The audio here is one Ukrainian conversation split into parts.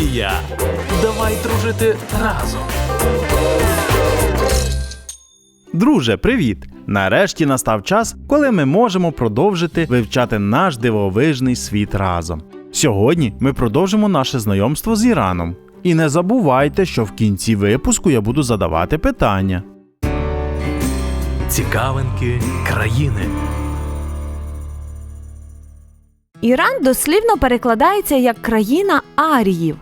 Індія. Давай дружити разом. Друже, привіт! Нарешті настав час, коли ми можемо продовжити вивчати наш дивовижний світ разом. Сьогодні ми продовжимо наше знайомство з Іраном. І не забувайте, що в кінці випуску я буду задавати питання. Цікавинки країни. Іран дослівно перекладається як країна аріїв.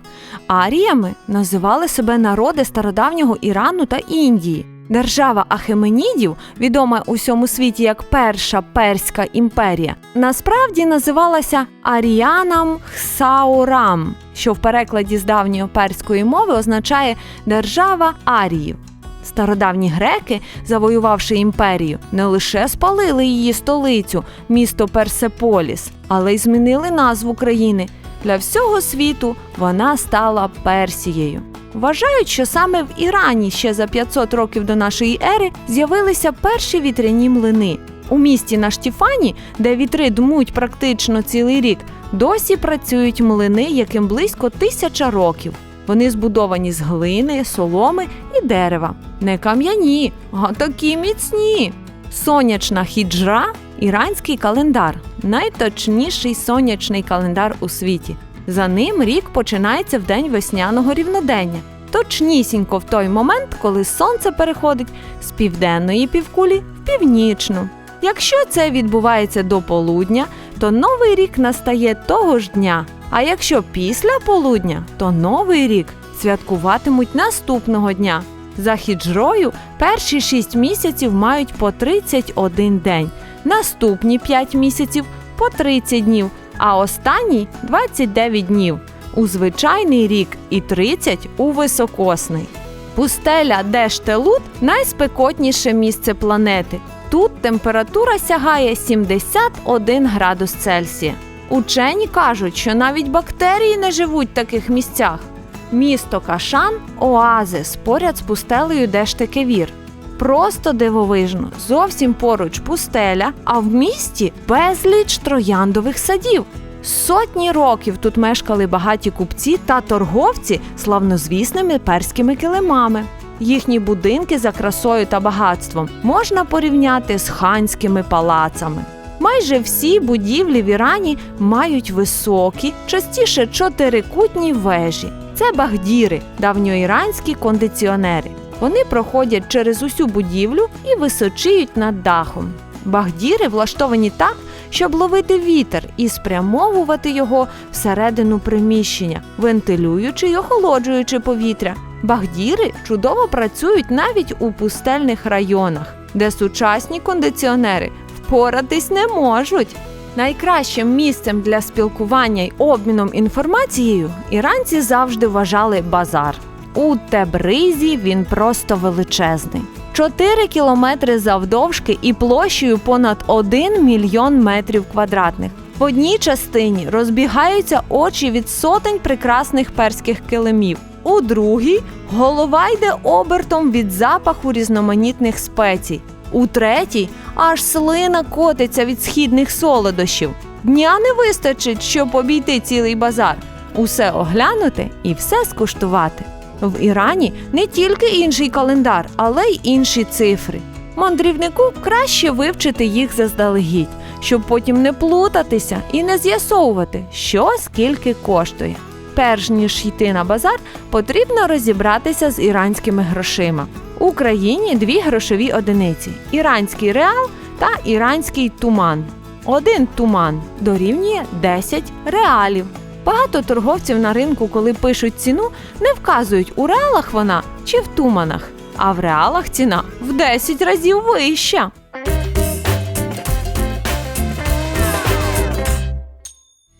Аріями називали себе народи стародавнього Ірану та Індії. Держава Ахеменідів, відома у всьому світі як Перша Перська імперія, насправді називалася Аріанам Хсаурам, що в перекладі з давньої перської мови означає держава аріїв. Стародавні греки, завоювавши імперію, не лише спалили її столицю, місто Персеполіс, але й змінили назву країни. Для всього світу вона стала Персією. Вважають, що саме в Ірані ще за 500 років до нашої ери з'явилися перші вітряні млини. У місті Наштіфані, де вітри дмуть практично цілий рік, досі працюють млини, яким близько тисяча років. Вони збудовані з глини, соломи і дерева. Не кам'яні, а такі міцні. Сонячна хіджра іранський календар, найточніший сонячний календар у світі. За ним рік починається в день весняного рівнодення, точнісінько в той момент, коли сонце переходить з південної півкулі в північну. Якщо це відбувається до полудня, то новий рік настає того ж дня. А якщо після полудня, то новий рік святкуватимуть наступного дня. За хіджрою перші 6 місяців мають по 31 день, наступні 5 місяців по 30 днів, а останній 29 днів у звичайний рік і 30 у високосний. Пустеля Дештелут найспекотніше місце планети. Тут температура сягає 71 градус Цельсія. Учені кажуть, що навіть бактерії не живуть в таких місцях. Місто Кашан оазис поряд з пустелею Дештекевір. Просто дивовижно, зовсім поруч пустеля, а в місті безліч трояндових садів. Сотні років тут мешкали багаті купці та торговці славнозвісними перськими килимами. Їхні будинки за красою та багатством можна порівняти з ханськими палацами. Майже всі будівлі в Ірані мають високі, частіше чотирикутні вежі. Це багдіри, давньоіранські кондиціонери. Вони проходять через усю будівлю і височіють над дахом. Багдіри влаштовані так, щоб ловити вітер і спрямовувати його всередину приміщення, вентилюючи й охолоджуючи повітря. Багдіри чудово працюють навіть у пустельних районах, де сучасні кондиціонери впоратись не можуть. Найкращим місцем для спілкування й обміном інформацією іранці завжди вважали базар. У Тебризі він просто величезний. 4 кілометри завдовжки і площею понад 1 мільйон метрів квадратних. В одній частині розбігаються очі від сотень прекрасних перських килимів. У другій голова йде обертом від запаху різноманітних спецій. У третій аж слина котиться від східних солодощів. Дня не вистачить, щоб обійти цілий базар, усе оглянути і все скуштувати. В Ірані не тільки інший календар, але й інші цифри. Мандрівнику краще вивчити їх заздалегідь, щоб потім не плутатися і не з'ясовувати, що скільки коштує. Перш ніж йти на базар, потрібно розібратися з іранськими грошима. Україні дві грошові одиниці: іранський реал та іранський туман. Один туман дорівнює 10 реалів. Багато торговців на ринку, коли пишуть ціну, не вказують у реалах вона чи в туманах, а в реалах ціна в 10 разів вища.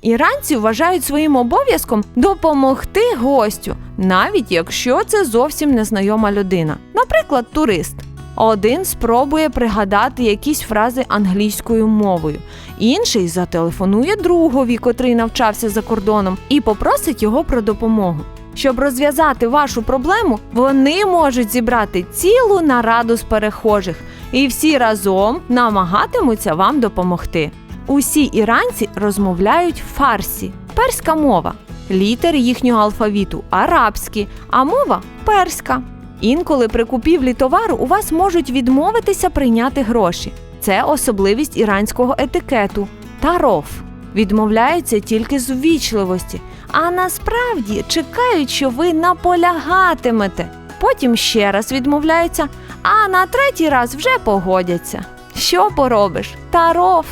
Іранці вважають своїм обов'язком допомогти гостю, навіть якщо це зовсім незнайома людина, наприклад, турист. Один спробує пригадати якісь фрази англійською мовою, інший зателефонує другові, котрий навчався за кордоном, і попросить його про допомогу. Щоб розв'язати вашу проблему, вони можуть зібрати цілу нараду з перехожих, і всі разом намагатимуться вам допомогти. Усі іранці розмовляють фарсі, перська мова. Літери їхнього алфавіту арабські, а мова перська. Інколи при купівлі товару у вас можуть відмовитися прийняти гроші. Це особливість іранського етикету. Тароф відмовляються тільки з увічливості, а насправді чекають, що ви наполягатимете. Потім ще раз відмовляються, а на третій раз вже погодяться. Що поробиш? Тароф.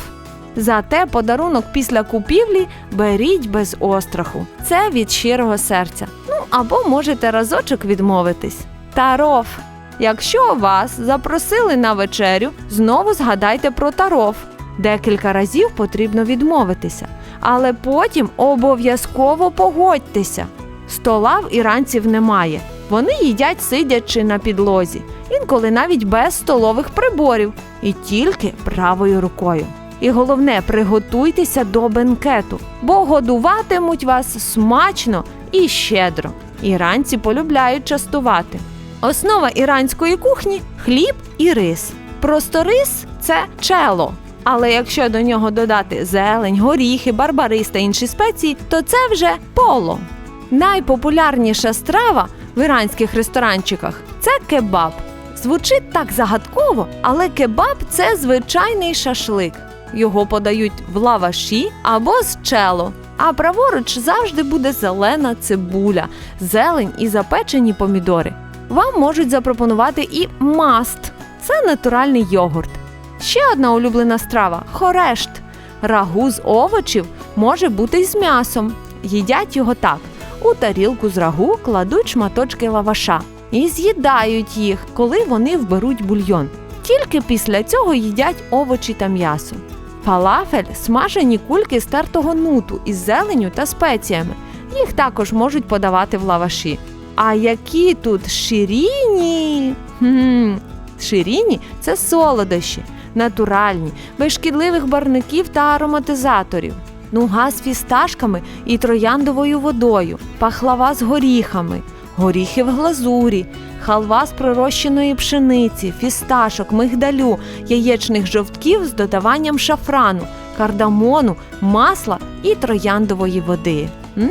Зате подарунок після купівлі беріть без остраху. Це від щирого серця. Ну або можете разочок відмовитись. Тароф. Якщо вас запросили на вечерю, знову згадайте про тароф. Декілька разів потрібно відмовитися, але потім обов'язково погодьтеся. Стола в іранців немає. Вони їдять сидячи на підлозі, інколи навіть без столових приборів, і тільки правою рукою. І головне, приготуйтеся до бенкету, бо годуватимуть вас смачно і щедро. Іранці полюбляють частувати. Основа іранської кухні хліб і рис. Просто рис це чело. Але якщо до нього додати зелень, горіхи, барбарис та інші спеції, то це вже поло. Найпопулярніша страва в іранських ресторанчиках це кебаб. Звучить так загадково, але кебаб це звичайний шашлик. Його подають в лаваші або з чело. А праворуч завжди буде зелена цибуля, зелень і запечені помідори. Вам можуть запропонувати і маст це натуральний йогурт. Ще одна улюблена страва хорешт. Рагу з овочів може бути з м'ясом. Їдять його так: у тарілку з рагу кладуть шматочки лаваша і з'їдають їх, коли вони вберуть бульйон. Тільки після цього їдять овочі та м'ясо. Фалафель смажені кульки з тертого нуту із зеленю та спеціями. Їх також можуть подавати в лаваші. А які тут ширіні? Хм, ширіні це солодощі, натуральні, без шкідливих барників та ароматизаторів. Нуга з фісташками і трояндовою водою, пахлава з горіхами, горіхи в глазурі, халва з пророщеної пшениці, фісташок, мигдалю, яєчних жовтків з додаванням шафрану, кардамону, масла і трояндової води. Мм,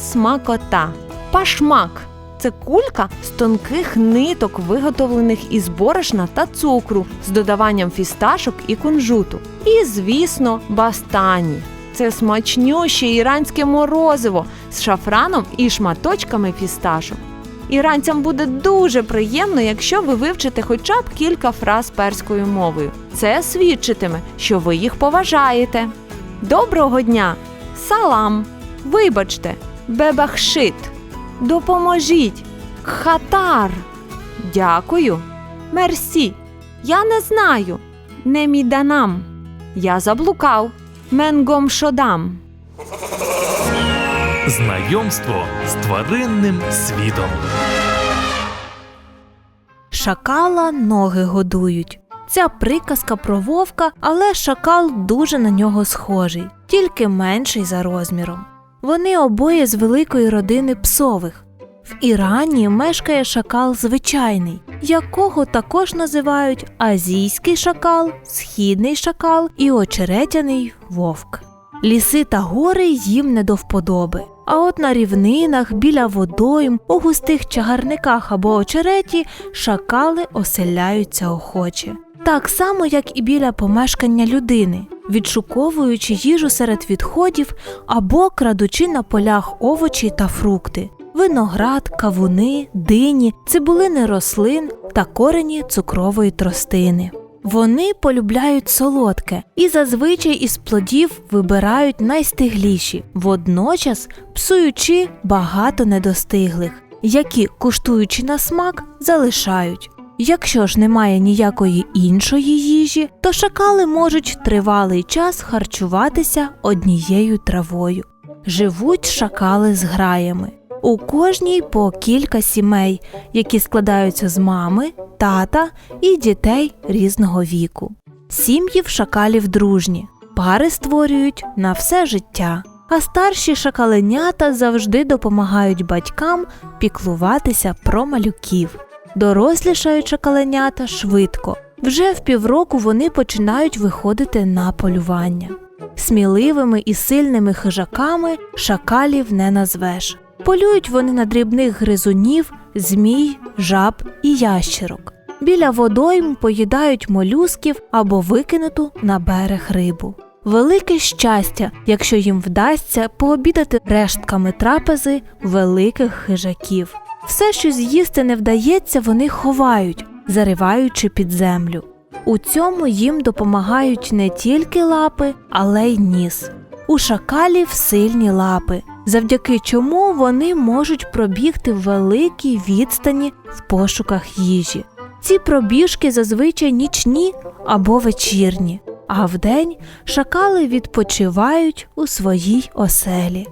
смакота. Пашмак це кулька з тонких ниток, виготовлених із борошна та цукру, з додаванням фісташок і кунжуту. І, звісно, бастані. Це смачнюще іранське морозиво з шафраном і шматочками фісташок. Іранцям буде дуже приємно, якщо ви вивчите хоча б кілька фраз перською мовою. Це свідчитиме, що ви їх поважаєте. Доброго дня! Салам! Вибачте, бебахшит! Допоможіть! Хатар! Дякую! Мерсі! Я не знаю. Неміданам. Я заблукав. Менгом шодам. Знайомство з тваринним світом. Шакала ноги годують. Ця приказка про вовка, але шакал дуже на нього схожий, тільки менший за розміром. Вони обоє з великої родини псових. В Ірані мешкає шакал звичайний, якого також називають азійський шакал, східний шакал і очеретяний вовк. Ліси та гори їм не до вподоби. А от на рівнинах, біля водойм, у густих чагарниках або очереті шакали оселяються охоче. Так само, як і біля помешкання людини, відшуковуючи їжу серед відходів або крадучи на полях овочі та фрукти, виноград, кавуни, дині, цибулини рослин та корені цукрової тростини. Вони полюбляють солодке і зазвичай із плодів вибирають найстигліші, водночас псуючи багато недостиглих, які, куштуючи на смак, залишають. Якщо ж немає ніякої іншої їжі, то шакали можуть тривалий час харчуватися однією травою. Живуть шакали з граями. У кожній по кілька сімей, які складаються з мами, тата і дітей різного віку. Сім'ї в шакалів дружні, пари створюють на все життя, а старші шакаленята завжди допомагають батькам піклуватися про малюків. Дорослішають шакаленята швидко. Вже в півроку вони починають виходити на полювання. Сміливими і сильними хижаками шакалів не назвеш. Полюють вони на дрібних гризунів, змій, жаб і ящерок. Біля водойм поїдають молюсків або викинуту на берег рибу. Велике щастя, якщо їм вдасться пообідати рештками трапези великих хижаків. Все, що з'їсти не вдається, вони ховають, зариваючи під землю. У цьому їм допомагають не тільки лапи, але й ніс. У шакалів сильні лапи, завдяки чому вони можуть пробігти великі відстані в пошуках їжі. Ці пробіжки зазвичай нічні або вечірні, а вдень шакали відпочивають у своїй оселі.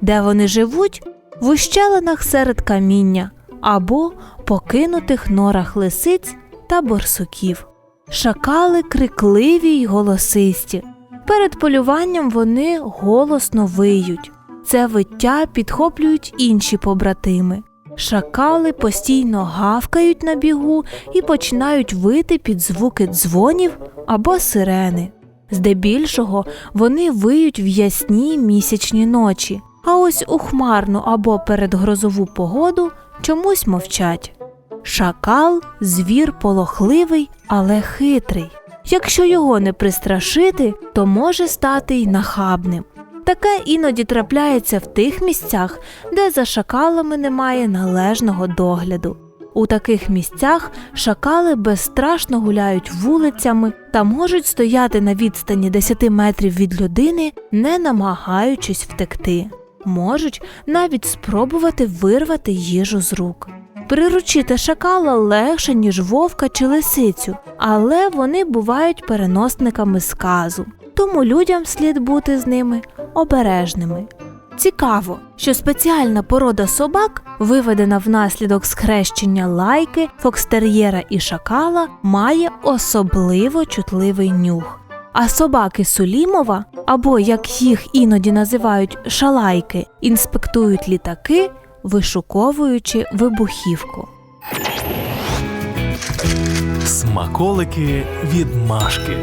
Де вони живуть? В ущелинах серед каміння або покинутих норах лисиць та борсуків. Шакали крикливі й голосисті. Перед полюванням вони голосно виють. Це виття підхоплюють інші побратими. Шакали постійно гавкають на бігу і починають вити під звуки дзвонів або сирени. Здебільшого вони виють в ясні місячні ночі, а ось у хмарну або передгрозову погоду чомусь мовчать. Шакал звір полохливий, але хитрий. Якщо його не пристрашити, то може стати й нахабним. Таке іноді трапляється в тих місцях, де за шакалами немає належного догляду. У таких місцях шакали безстрашно гуляють вулицями та можуть стояти на відстані 10 метрів від людини, не намагаючись втекти. Можуть навіть спробувати вирвати їжу з рук. Приручити шакала легше, ніж вовка чи лисицю, але вони бувають переносниками сказу, тому людям слід бути з ними обережними. Цікаво, що спеціальна порода собак, виведена внаслідок схрещення лайки, фокстер'єра і шакала, має особливо чутливий нюх. А собаки Сулімова, або як їх іноді називають шалайки, інспектують літаки, вишуковуючи вибухівку. Смаколики від Машки.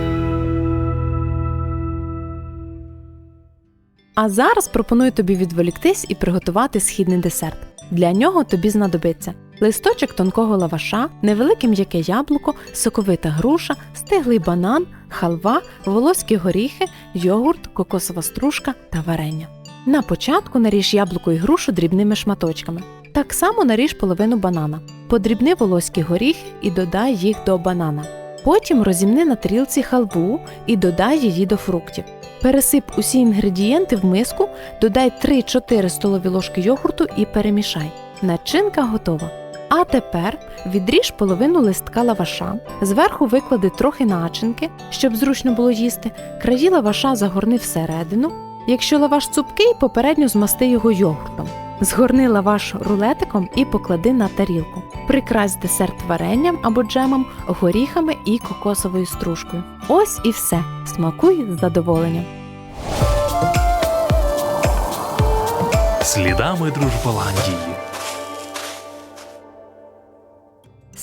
А зараз пропоную тобі відволіктись і приготувати східний десерт. Для нього тобі знадобиться листочок тонкого лаваша, невелике м'яке яблуко, соковита груша, стиглий банан, халва, волоські горіхи, йогурт, кокосова стружка та варення. На початку наріж яблуко і грушу дрібними шматочками. Так само наріж половину банана. Подрібни волоські горіхи і додай їх до банана. Потім розімни на тарілці халву і додай її до фруктів. Пересип усі інгредієнти в миску, додай 3-4 столові ложки йогурту і перемішай. Начинка готова. А тепер відріж половину листка лаваша, зверху виклади трохи начинки, щоб зручно було їсти. Краї лаваша загорни всередину. Якщо лаваш цупкий, попередньо змасти його йогуртом. Згорни лаваш рулетиком і поклади на тарілку. Прикрась десерт варенням або джемом, горіхами і кокосовою стружкою. Ось і все. Смакуй з задоволенням. Слідами Дружболандії.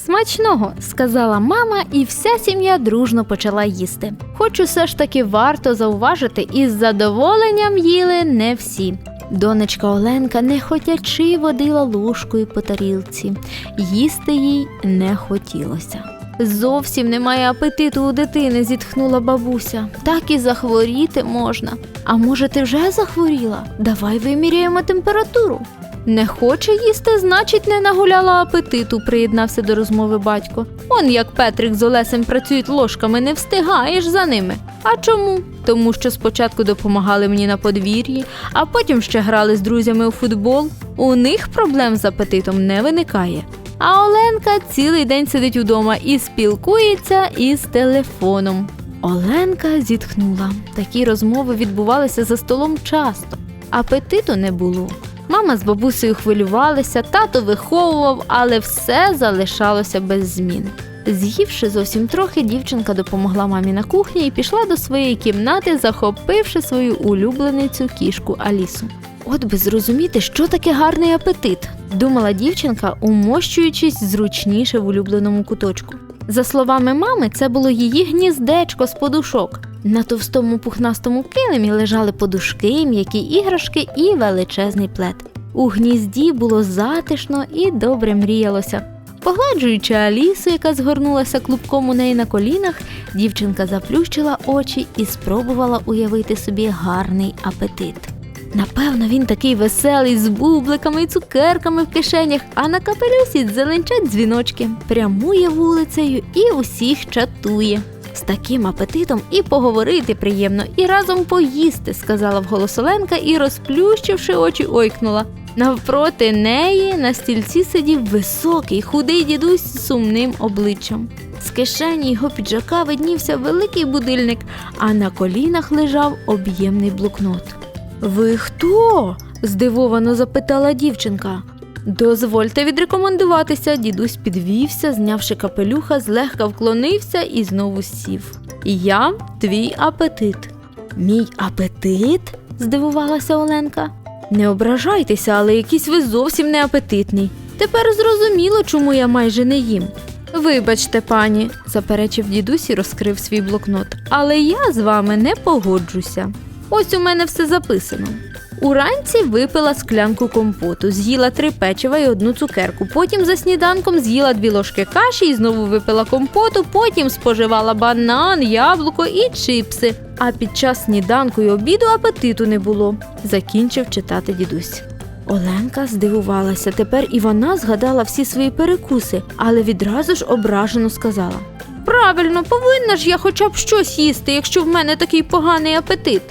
Смачного, сказала мама, і вся сім'я дружно почала їсти. Хоч усе ж таки варто зауважити, із задоволенням їли не всі. Донечка Оленка нехотячи водила ложкою по тарілці. Їсти їй не хотілося. Зовсім немає апетиту у дитини, зітхнула бабуся. Так і захворіти можна. А може, ти вже захворіла? Давай виміряємо температуру. Не хоче їсти, значить, не нагуляла апетиту, приєднався до розмови батько. Он як Петрик з Олесем працюють ложками, не встигаєш за ними. А чому? Тому що спочатку допомагали мені на подвір'ї, а потім ще грали з друзями у футбол. У них проблем з апетитом не виникає. А Оленка цілий день сидить удома і спілкується із телефоном. Оленка зітхнула. Такі розмови відбувалися за столом часто. Апетиту не було. Мама з бабусею хвилювалися, тато виховував, але все залишалося без змін. З'ївши зовсім трохи, дівчинка допомогла мамі на кухні і пішла до своєї кімнати, захопивши свою улюбленицю кішку Алісу. От би зрозуміти, що таке гарний апетит, думала дівчинка, умощуючись зручніше в улюбленому куточку. За словами мами, це було її гніздечко з подушок. На товстому пухнастому килимі лежали подушки, м'які іграшки і величезний плед. У гнізді було затишно і добре мріялося. Погладжуючи Алісу, яка згорнулася клубком у неї на колінах, дівчинка заплющила очі і спробувала уявити собі гарний апетит. Напевно, він такий веселий з бубликами і цукерками в кишенях, а на капелюсі зеленчать дзвіночки, прямує вулицею і усіх чатує. З таким апетитом і поговорити приємно, і разом поїсти, сказала вголос Оленка і, розплющивши очі, ойкнула. Навпроти неї на стільці сидів високий, худий дідусь з сумним обличчям. З кишені його піджака виднівся великий будильник, а на колінах лежав об'ємний блокнот. Ви хто? здивовано запитала дівчинка. Дозвольте відрекомендуватися, дідусь підвівся, знявши капелюха, злегка вклонився і знову сів. Я твій апетит. Мій апетит? здивувалася Оленка. Не ображайтеся, але якийсь ви зовсім не апетитний. Тепер зрозуміло, чому я майже не їм. Вибачте, пані, заперечив дідусь і розкрив свій блокнот. Але я з вами не погоджуся. Ось у мене все записано. Уранці випила склянку компоту, з'їла три печива і одну цукерку. Потім за сніданком з'їла дві ложки каші і знову випила компоту. Потім споживала банан, яблуко і чипси. А під час сніданку і обіду апетиту не було. Закінчив читати дідусь. Оленка здивувалася. Тепер і вона згадала всі свої перекуси, але відразу ж ображено сказала: Правильно, повинна ж я хоча б щось їсти, якщо в мене такий поганий апетит.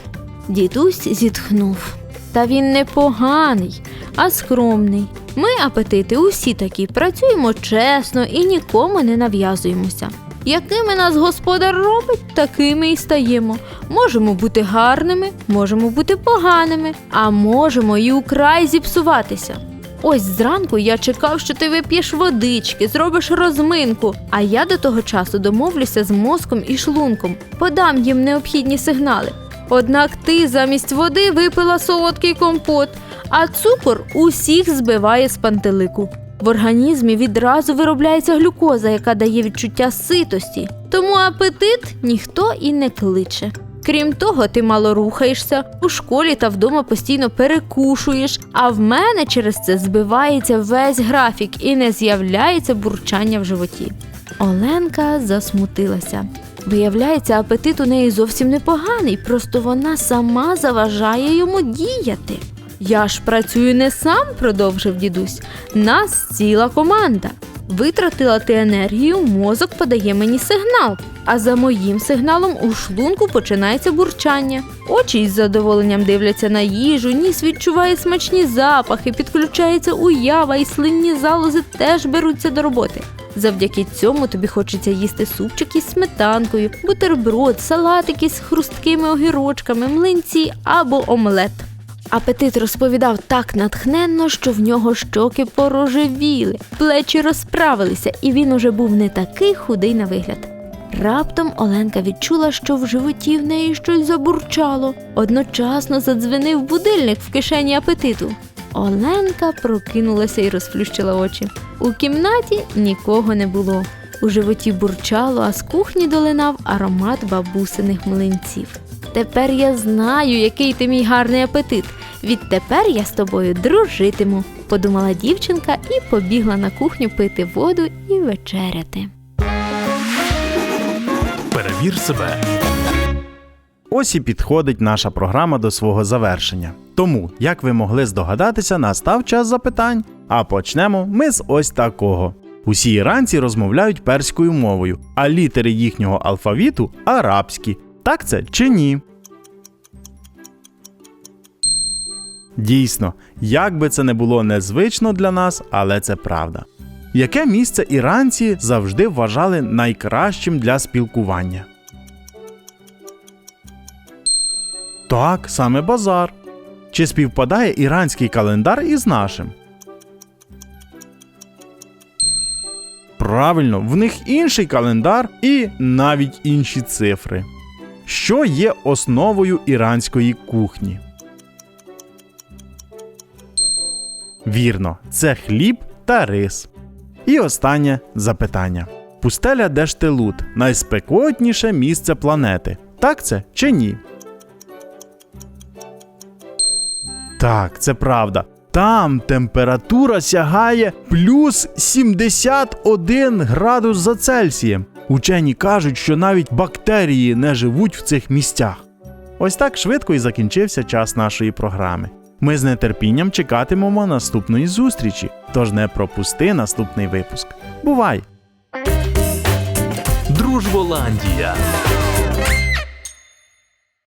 Дідусь зітхнув. Та він не поганий, а скромний. Ми, апетити, усі такі, працюємо чесно і нікому не нав'язуємося. Якими нас господар робить, такими і стаємо. Можемо бути гарними, можемо бути поганими, а можемо і украй зіпсуватися. Ось зранку я чекав, що ти вип'єш водички, зробиш розминку, а я до того часу домовлюся з мозком і шлунком, подам їм необхідні сигнали. Однак ти замість води випила солодкий компот, а цукор усіх збиває з пантелику. В організмі відразу виробляється глюкоза, яка дає відчуття ситості, тому апетит ніхто і не кличе. Крім того, ти мало рухаєшся, у школі та вдома постійно перекушуєш, а в мене через це збивається весь графік і не з'являється бурчання в животі. Оленка засмутилася. Виявляється, апетит у неї зовсім непоганий, просто вона сама заважає йому діяти. Я ж працюю не сам, продовжив дідусь. Нас ціла команда. Витратила ти енергію, мозок подає мені сигнал, а за моїм сигналом у шлунку починається бурчання. Очі із задоволенням дивляться на їжу, ніс відчуває смачні запахи, підключається уява, і слинні залози теж беруться до роботи. Завдяки цьому тобі хочеться їсти супчик із сметанкою, бутерброд, салатики з хрусткими огірочками, млинці або омлет. Апетит розповідав так натхненно, що в нього щоки порожевіли, плечі розправилися, і він уже був не такий худий на вигляд. Раптом Оленка відчула, що в животі в неї щось забурчало. Одночасно задзвенив будильник в кишені апетиту. Оленка прокинулася і розплющила очі. У кімнаті нікого не було. У животі бурчало, а з кухні долинав аромат бабусиних млинців. Тепер я знаю, який ти мій гарний апетит. Відтепер я з тобою дружитиму, подумала дівчинка і побігла на кухню пити воду і вечеряти. Перевір себе. Ось і підходить наша програма до свого завершення. Тому, як ви могли здогадатися, настав час запитань. А почнемо ми з ось такого. Усі іранці розмовляють перською мовою, а літери їхнього алфавіту арабські. Так це чи ні? Дійсно, як би це не було незвично для нас, але це правда. Яке місце іранці завжди вважали найкращим для спілкування? Так, саме базар. Чи співпадає іранський календар із нашим? Правильно, в них інший календар і навіть інші цифри. Що є основою іранської кухні? Вірно, це хліб та рис. І останнє запитання. Пустеля Дештелут найспекотніше місце планети. Так це чи ні? Так, це правда. Там температура сягає плюс 71 градус за Цельсієм. Учені кажуть, що навіть бактерії не живуть в цих місцях. Ось так швидко і закінчився час нашої програми. Ми з нетерпінням чекатимемо наступної зустрічі, тож не пропусти наступний випуск. Бувай! Дружболандія.